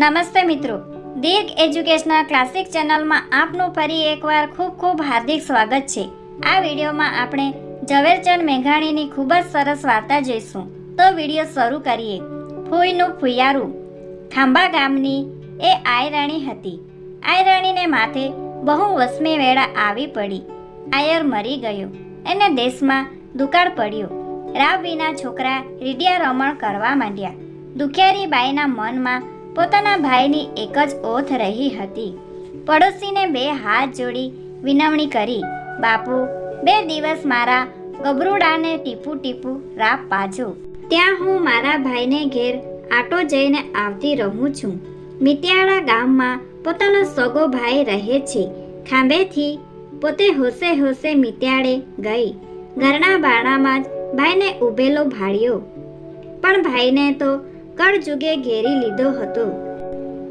નમસ્તે મિત્રો. દીર્ઘ educational classic ચેનલમાં આપનું ફરી એકવાર ખૂબ ખૂબ હાર્દિક સ્વાગત છે. આ વિડીયોમાં આપણે ઝવેરચંદ મેઘાણીની ખૂબ જ સરસ વાર્તા જોઈશું. તો વીડિયો શરૂ કરીએ. ફૂઈનું ફુયારું. ખાંભા ગામની એ આયરાણી હતી. આયરાણીને માથે બહુ વસમી વેળા આવી પડી. આયર મરી ગયો. એને દેશમાં દુકાળ પડ્યો. રાવ વિના છોકરા રીડિયા રમણ કરવા માંડ્યા. દુખિયારી બાઈના મનમાં પોતાના ભાઈની એક જ ઓથ રહી હતી. પડોશીને બે હાથ જોડી વિનવણી કરી, બાપુ, બે દિવસ મારા ગબરુડાને ટીપુ ટીપુ રાપ પાજો. ત્યાં હું મારા ભાઈને ઘેર આટો જઈને આવતી રહું છું. મિત્યાળા ગામમાં પોતાનો સગો ભાઈ રહે છે. ખાંભેથી પોતે હોશે હોશે મિત્યાળે ગઈ. ઘરના બારણામાં જ ભાઈને ઊભેલો ભાળ્યો. પણ ભાઈને તો કળજુગે ઘેરી લીધો હતો.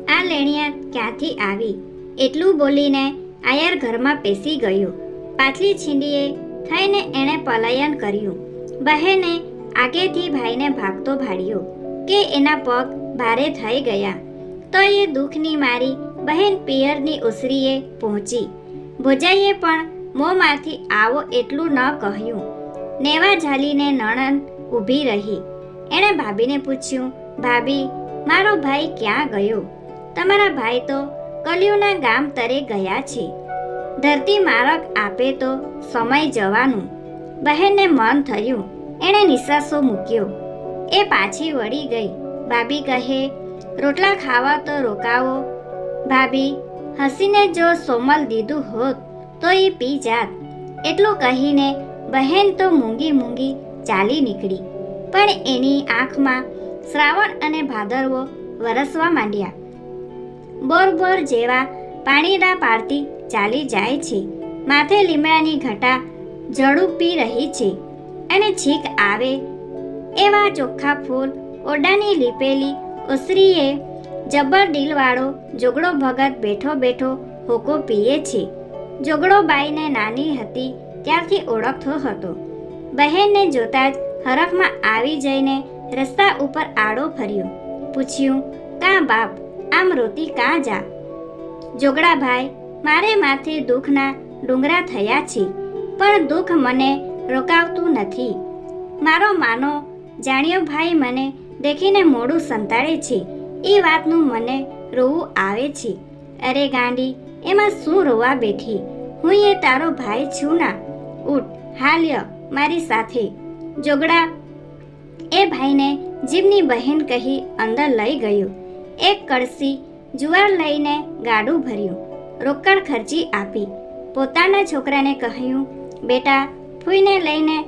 આ લેણિયા ક્યાંથી આવી? એટલું બોલીને આયર ઘરમાં પેસી ગયો. પાછલી છીંડીએ થઈને એણે પલાયન કર્યું. બહેને આગેથી ભાઈને ભાગતો ભાડ્યો કે એના પગ ભારે થઈ ગયા. તો એ દુઃખની મારી બહેન પિયરની ઉસરીએ પહોંચી. ભોજાઈએ પણ મોંમાંથી આવો એટલું ન કહ્યું. નેવા ઝાલીને નણંદ ઊભી રહી. એણે ભાભીને પૂછ્યું, ભાભી, મારો ભાઈ ક્યાં ગયો? તમારા ભાઈ તો કલિયુના ગામ તરે ગયા છે. ધરતી મારક આપે તો સમય જવાનું. બહેનને મન થયું. એણે નિસાસો મૂક્યો. એ પાછી વળી ગઈ. ભાભી કહે, રોટલા ખાવા તો રોકાવો. ભાભી, હસીને જો સોમલ દીધું હોત તો એ પી જાત. એટલું કહીને બહેન તો મૂંગી મૂંગી ચાલી નીકળી. પણ એની આંખમાં શ્રાવણ અને ભાદરવો વરસવા માંડ્યા. બોર બોર જેવા પાણીના પાડતી ચાલી જાય છે. માથે લીમડાની ઘટા ઝડુપી રહી છે અને છીક આવે એવા ચોખ્ખા ફૂલ ઓરડાની લીપેલી ઓસરીએ જબર દિલવાળો જોગડો ભગત બેઠો બેઠો હોકો પીએ છે. જોગડો બાઈને નાની હતી ત્યારથી ઓળખતો હતો. બહેનને જોતા જ હરખમાં આવી જઈને રસ્તા ઉપર આડો ફર્યો. પૂછ્યું, કાં બાપ, આમ રોતી કાં જા? જોગડાભાઈ મારે માથે દુઃખના ડુંગરા થયા છે, પણ દુઃખ મને રોકાવતું નથી. મારો માનો, જાણ્યો ભાઈ મને દેખીને મોડું સંતાડે છે. એ વાતનું મને રોવું આવે છે. અરે ગાંડી, એમાં શું રોવા બેઠી? હું એ તારો ભાઈ છું ના. ઉઠ, હાલ્ય મારી સાથે. જોગડા. એ ભાઈને જીવની બહેન કહી અંદર લઈ ગયું. એક કળસી જુવાર લઈને ગાડું ભર્યું. રોકડ ખર્ચી આપી. પોતાના છોકરાને કહ્યું, બેટા, ફૂઈને લઈને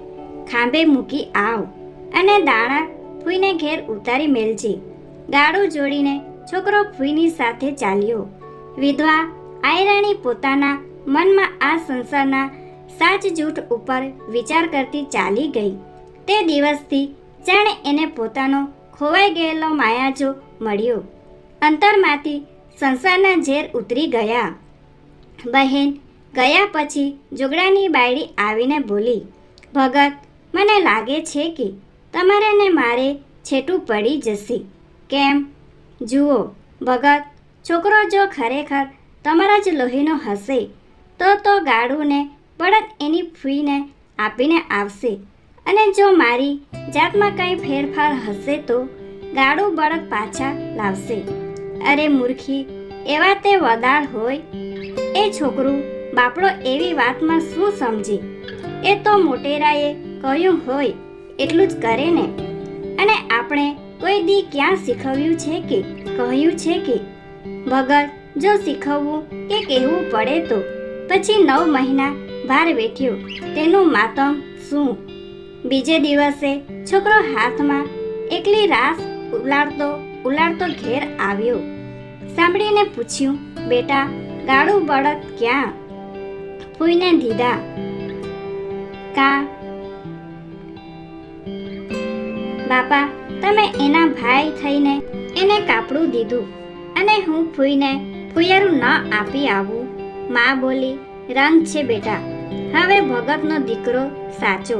ખાંભે મૂકી આવ અને દાણા ફૂઈને ઘેર ઉતારી મેલજે. ગાડું જોડીને છોકરો ફૂઈની સાથે ચાલ્યો. વિધવા આયરાણી પોતાના મનમાં આ સંસારના સાચ જૂઠ ઉપર વિચાર કરતી ચાલી ગઈ. તે દિવસથી જાણે એને પોતાનો ખોવાઈ ગયેલો માયાજો મળ્યો. અંતરમાંથી સંસારના ઝેર ઉતરી ગયા. બહેન ગયા પછી જોગડાની બાયડી આવીને બોલી, ભગત, મને લાગે છે કે તમારે ને મારે છેટું પડી જશે. કેમ? જુઓ, ભગત, છોકરો જો ખરેખર તમારા જ લોહીનો હશે, તો તો ગાડુને બળદ એની ફૂઈને આપીને આવશે. અને જો મારી જાતમાં કંઈ ફેરફાર હશે તો ગાડું બળદ પાછા લાવશે. અરે મૂર્ખી, એવા તે વદાળ હોય. એ છોકરું બાપડો એવી વાતમાં શું સમજે? એ તો મોટેરાએ કહ્યું હોય, એટલું જ કરે ને. અને આપણે કોઈ દી ક્યાં શીખવ્યું છે કે કહ્યું છે કે? ભગત જો શીખવવું કે કહેવું પડે તો. પછી નવ મહિના ભાર વેઠ્યો, તેનું માતમ શું? બીજે દિવસે છોકરો હાથમાં એકલી રાસ ઉલાડતો ઉલાડતો ઘેર આવ્યો. સાંભળીને પૂછ્યું, બેટા, ગાળું બળદ ક્યાં? ફૂઈને દીધા, કા, બાપા, તમે એના ભાઈ થઈને એને કાપડું દીધું અને હું ફૂઈને ફૂયારું ન આપી આવું. માં બોલી, રંગ છે બેટા, હવે ભગતનો દીકરો સાચો.